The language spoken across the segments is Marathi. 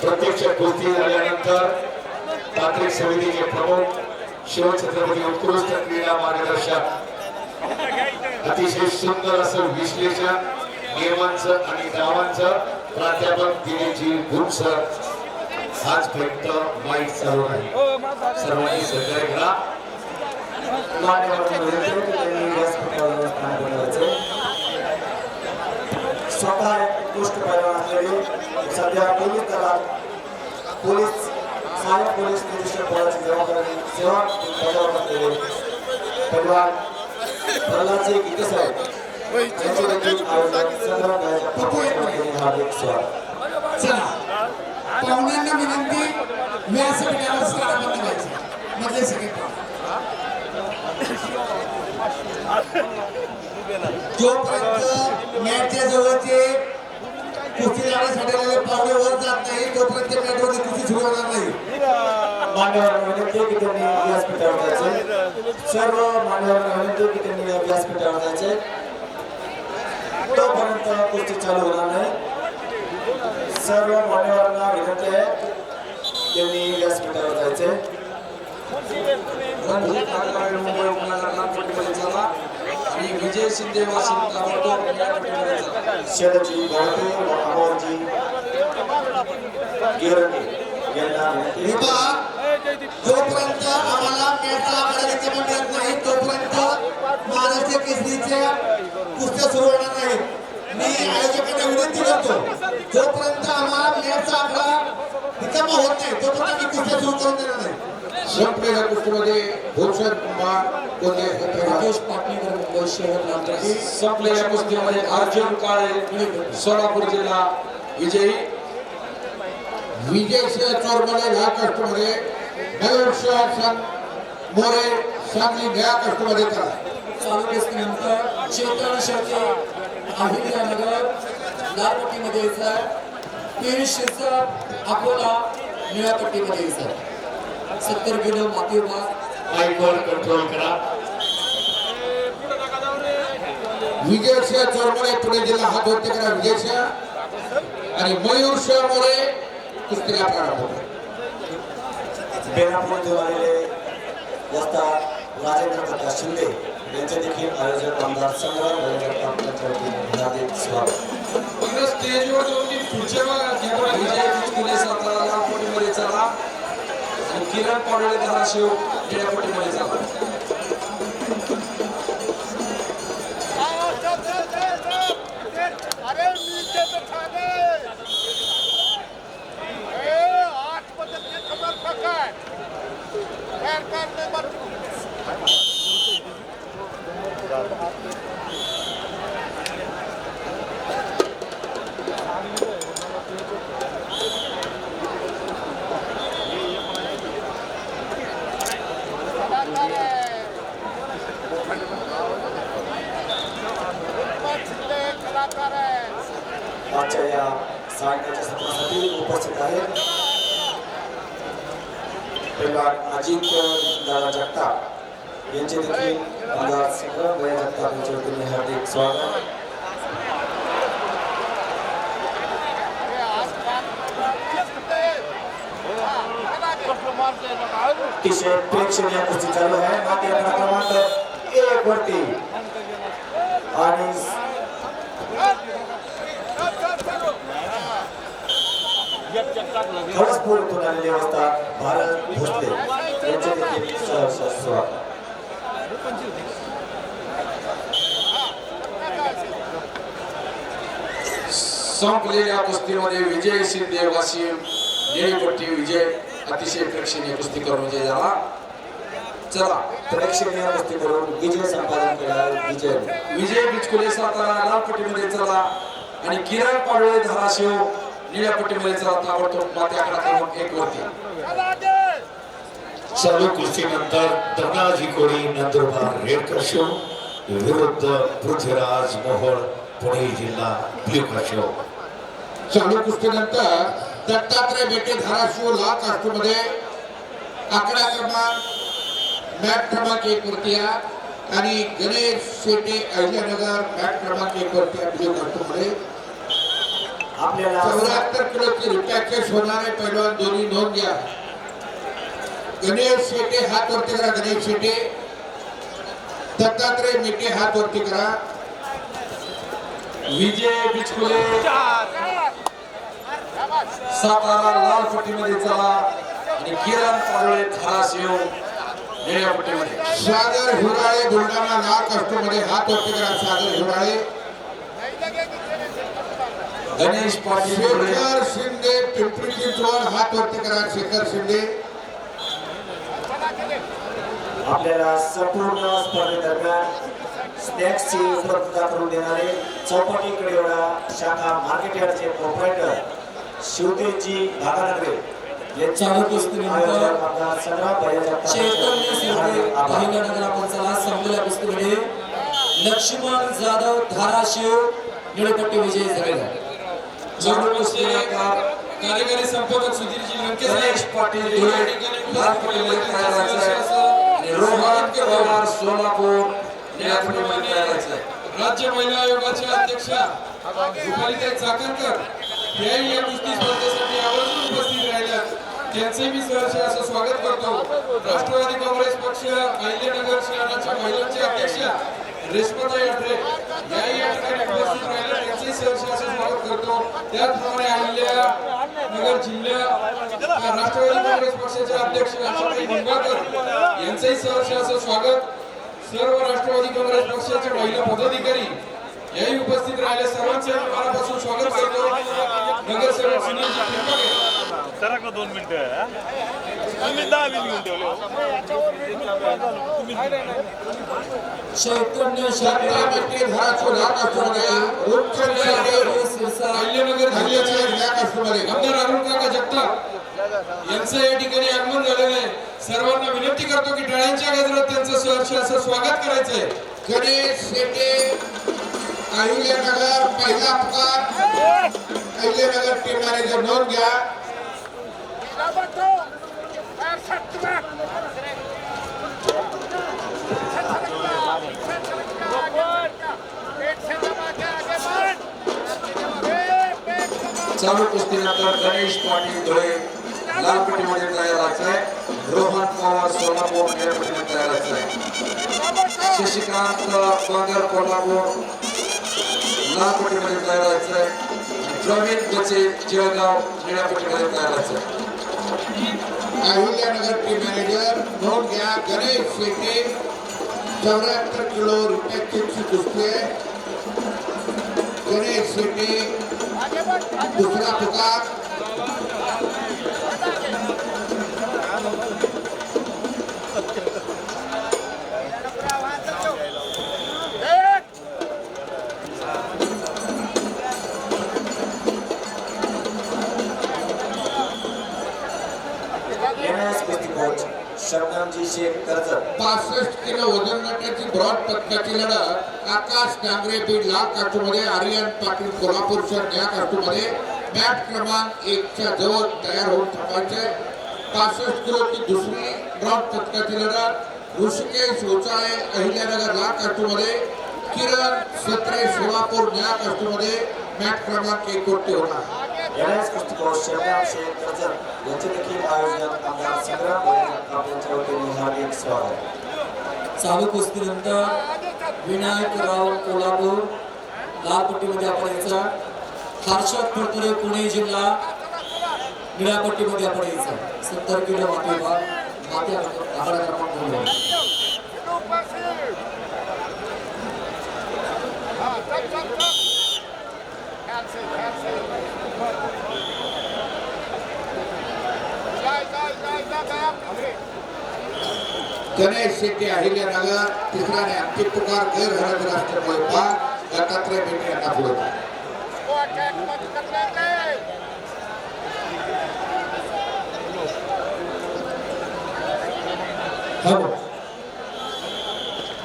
प्रत्यक्ष कृती झाल्यानंतर तांत्रिक समितीचे प्रमुख शिवछत्रपती उत्कृष्ट क्रीडा मार्गदर्शक अतिशय सुंदर असं विश्लेषण नियमांचं आणि डावांचं प्राध्यापक दिनेशजी गुड आज आजपर्यंत माहीत चालू आहे. सर्वांनी सहकार्य करा मान्यवर विनंती की त्यांनी व्यासपीठावर स्थान बनवायचे स्वतः उत्कृष्ट पैलवान असलेले सध्या पोलीस दलात पोलीस सहाय्यक पोलीस निरीक्षक पदाची जबाबदारी सेवा बजावत असलेले परिवार प्रल्हादचे गीते साहेब यांचे देखील आयोजन संग्राम गायच्या प्रमुख हार्दिक स्वागत चला पाहुण्यांना विनंती व्यासपीठावर स्थान बनवायचं मधले सगळे पाहुणे. जोपर्यंत मॅचच्या जवळचे कुस्ती लढण्यासाठी आलेले पाहुणे वर जात नाही. तोपर्यंत मॅटमध्ये कुस्ती सुरू होणार नाही. मान्यवरांना विनंती की त्यांनी व्यासपीठावर जायचे. सर्व विनंती की त्यांनी व्यासपीठावर जायचे. तोपर्यंत कुस्ती चालू होणार नाही. सर्व मान्यवरांना विनंती आहे त्यांनी व्यासपीठावर जायचे. मुंबई विजय शिंदे शरदजी घाटे अमोलजी गिरणे यांना जोपर्यंत आम्हाला मॅचचा आकडा रिकामा मिळत नाही तोपर्यंत महाराष्ट्र केसरीच्या कुस्त्या सुरू होणार नाहीत मी आयोजकांना विनंती करतो जोपर्यंत आम्हाला मॅचचा आकडा रिकामा होत नाही तोपर्यंत मी कुस्त्या सुरू करून देणार नाही. संपलेल्या कुस्तीमध्ये भूषण कुमार कोल्हे हे. राकेश पाटणेकर शहर नांदेड संपलेल्या कुस्तीमध्ये अर्जुन काळे सोलापूर जिल्हा विजयी. विजय सिंह चोरमले ह्या कष्टमध्ये सिंह मोरे सांगली ह्या कष्टमध्ये करा. चालू केसरीनंतर चेतन शेळके अहिल्यानगर लालपट्टीमध्ये अकोला निळ्या पट्टीमध्ये यायचं सत्तर किलो माती माईकवर कंट्रोल करा. विजय सिंह चोरमले पुणे जिल्हा हात वरती करा विजय सिंह आणि मयूर सिंह मोरे कुस्तीला प्रारंभ होतो बेनापूर देऊन आलेले असतात राजेंद्र प्रकाश शिंदे यांचे देखील आयोजक आमदार संग्राम जगताप यांच्या वतीने हार्दिक स्वागत इकडे स्टेजवर जाऊन ती पुढच्या भागात विजय बिचकुले सातारा पोटीमध्ये चला आणि किरण पाडळे धाराशिव निळ्या पोटीमध्ये चला आजच्या या सायंकाळच्या सत्रासाठी उपस्थित आहेत पैलवान अजिंक्य दादा जगताप यांचे देखील आमदार संग्राम जगताप यांच्या हार्दिक स्वागत. अतिशय चालू आहे. एक वरती. इथून आलेली अवस्था भारत भोसले यांचे देखील सहर्ष स्वागत संपलेल्या कुस्तीमध्ये विजय शिंदे वाशिम निळीपट्टी विजय अतिशय प्रेक्षणीय कुस्ती करून विजय झाला. चला प्रेक्षणीय कुस्ती करून विजय संपादन केला विजय. विजय बिचकुले सातारा लाल पट्टीमध्ये चला. आणि किरण पाडळे धाराशिव निळ्या पट्टीमध्ये चला ताबडतोब माती आकडा क्रमांक एक वरती. चालू कुस्तीनंतर धनाजी कोळी नंदुरबार रेडकर शो विरुद्ध पृथ्वीराज मोहोळ पुणे जिल्हा ब्ल्यू शो चालू कुस्तीनंतर दत्तात्रय बेटे धाराशिव लाल कास्टमध्ये अकरा क्रमांक मॅट क्रमांक एक वरती आणि गणेश शेटे अहिल्यानगर मॅट क्रमांक एक वरती ब्ल्यू कास्टमध्ये आपल्याला चौऱ्याहत्तर किलोची रिपॅकेज होणारे पैलवान दोन्ही नोंद घ्या. गणेश शेटे हात वरती करा गणेश शेटे. दत्तात्रय मेटे हात वरती करा. विजय बिचकुले. सातारा लाल पट्टीमध्ये चला आणि किरण निळ्या पट्टीमध्ये सागर हिराळे बुलढाणा लाल कष्टमध्ये हात वरती करा सागर हिराळे. गणेश पाटील शेखर शिंदे पिंपरी चिंचवड हात वरती करा शेखर शिंदे. आपल्याला संपूर्ण स्पर्धेदरम्यान स्नॅक्सची उपलब्धता करून देणारे चौपाटी कडेवाडा शाखा मार्केट यार्डचे प्रोप्रायटर शिवदेवजी भागानगरे लक्ष्मण जाधव धाराशिव निळपट्टी विजय झालेला. कार्यकारी संपादक सुधीरजी लंके गणेश पाटील धुळे रोहन पवार सोलापूर व्हायचं राज्य महिला आयोगाच्या अध्यक्षा रुपालीताई चाकणकर याही या कुस्ती स्पर्धेसाठी आवर्जून उपस्थित राहिल्या. त्यांचे मी सहर्ष असं स्वागत करतो. राष्ट्रवादी काँग्रेस पक्ष अहिल्यानगर शहराच्या महिलांचे अध्यक्ष रेश्माताई अठरे याही या ठिकाणी उपस्थित राहिल्या. पंचवीस सहर्ष स्वागत करतो. त्याचप्रमाणे आलेल्या नगर जिल्हा राष्ट्रवादी काँग्रेस पक्षाचे अध्यक्ष आशाताई निंबाळकर यांचंही सहर्ष असं स्वागत. सर्व राष्ट्रवादी काँग्रेस पक्षाचे महिला पदाधिकारी याही उपस्थित राहिले. सर्वांचे मनापासून स्वागत करतो. नगरसेवक सुनील दोन मिनिटं तुम्ही दहा वीस घेऊन ठेवले हो. चैतन्य दत्तात्रय मेटे धाराशिव लाल कष्टमध्ये रूपचंद शेटे शिरसा अहिल्यानगर जिल्ह्याचे अहिल्यानगर या आमदार अरुण काका जगताप. यांचं या ठिकाणी आगमन झालेलं आहे. सर्वांना विनंती करतो की टाळ्यांच्या गजरात त्यांचं सहर्ष असं स्वागत करायचंय. गणेश शेटे अहिल्यानगर पहिला पुकार. अहिल्यानगर टीम मॅनेजर नोंद घ्या. चालू कुस्तीनंतर गणेश पाटील धुळे लाल पट्टीमध्ये तयार व्हायचंय रोहन पवार सोलापूर निळ्या पट्टीमध्ये तयार व्हायचंय शशिकांत बांगर कोल्हापूर लाल पट्टीमध्ये तयार व्हायचंय प्रवीण बचे जळगाव निळ्या पट्टीमध्ये तयार व्हायचंय अहिल्यानगर टीम मॅनेजर नोट घ्या. गणेश शेटे चौऱ्याहत्तर किलो रिपॅकेजची कुस्ती आहे. गणेश शेटे दुसरा पुकार. शबनमजी शेख कर्जत. पासष्ट किलो वजन गटाची ब्रॉड पदकाची लढत. आकाश डांगरे बीड लाल काठूमध्ये आर्यन पाटील कोल्हापूर शहर या काष्टूमध्ये बॅट क्रमांक एकच्या जवळ तयार होऊन थांबायचे. पासष्ट किलोची दुसरी ब्रॉड पदकाची लढत. ऋषिकेश होचाळे अहिल्यानगर लाल काष्टूमध्ये किरण सत्रे सोलापूर या काष्टूमध्ये मॅट क्रमांक एक कोटी होणार. एनएस कुस्ती कोच शबनम शेख कर्जत यांचे देखील आयोजक आमदार संग्राम यांच्या वतीने हार्दिक स्वागत चालू कुस्तीनंतर विनायक राव कोल्हापूर लाल पट्टीमध्ये आपण यायचा हर्षद फडतरे पुणे जिल्हा निळ्या पट्टीमध्ये आपण यायचा सत्तर किलो माती विभाग माती आकडा क्रमांक दोन गणेश शेट्टी अहिल्यानगर तिसरा आणि अंतिम पुकार गैर हरत हरद राष्ट्र दत्तात्रय मेटे यांना पुढे.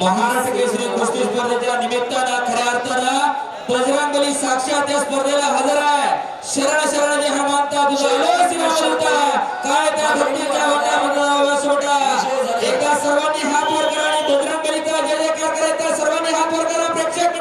महाराष्ट्र केसरी कुस्ती स्पर्धेच्या निमित्तानं खऱ्या अर्थानं बजरंगली साक्षात या स्पर्धेला हजर आहे. शरण शरण हनुमंता तुझा शिवशुता काय त्या घटनेच्या होता मंडळावर सोडा एकदा सर्वांनी हात वर करा आणि बजरंगलीचा जय जयकार करायचा सर्वांनी हात वर करा प्रेक्षक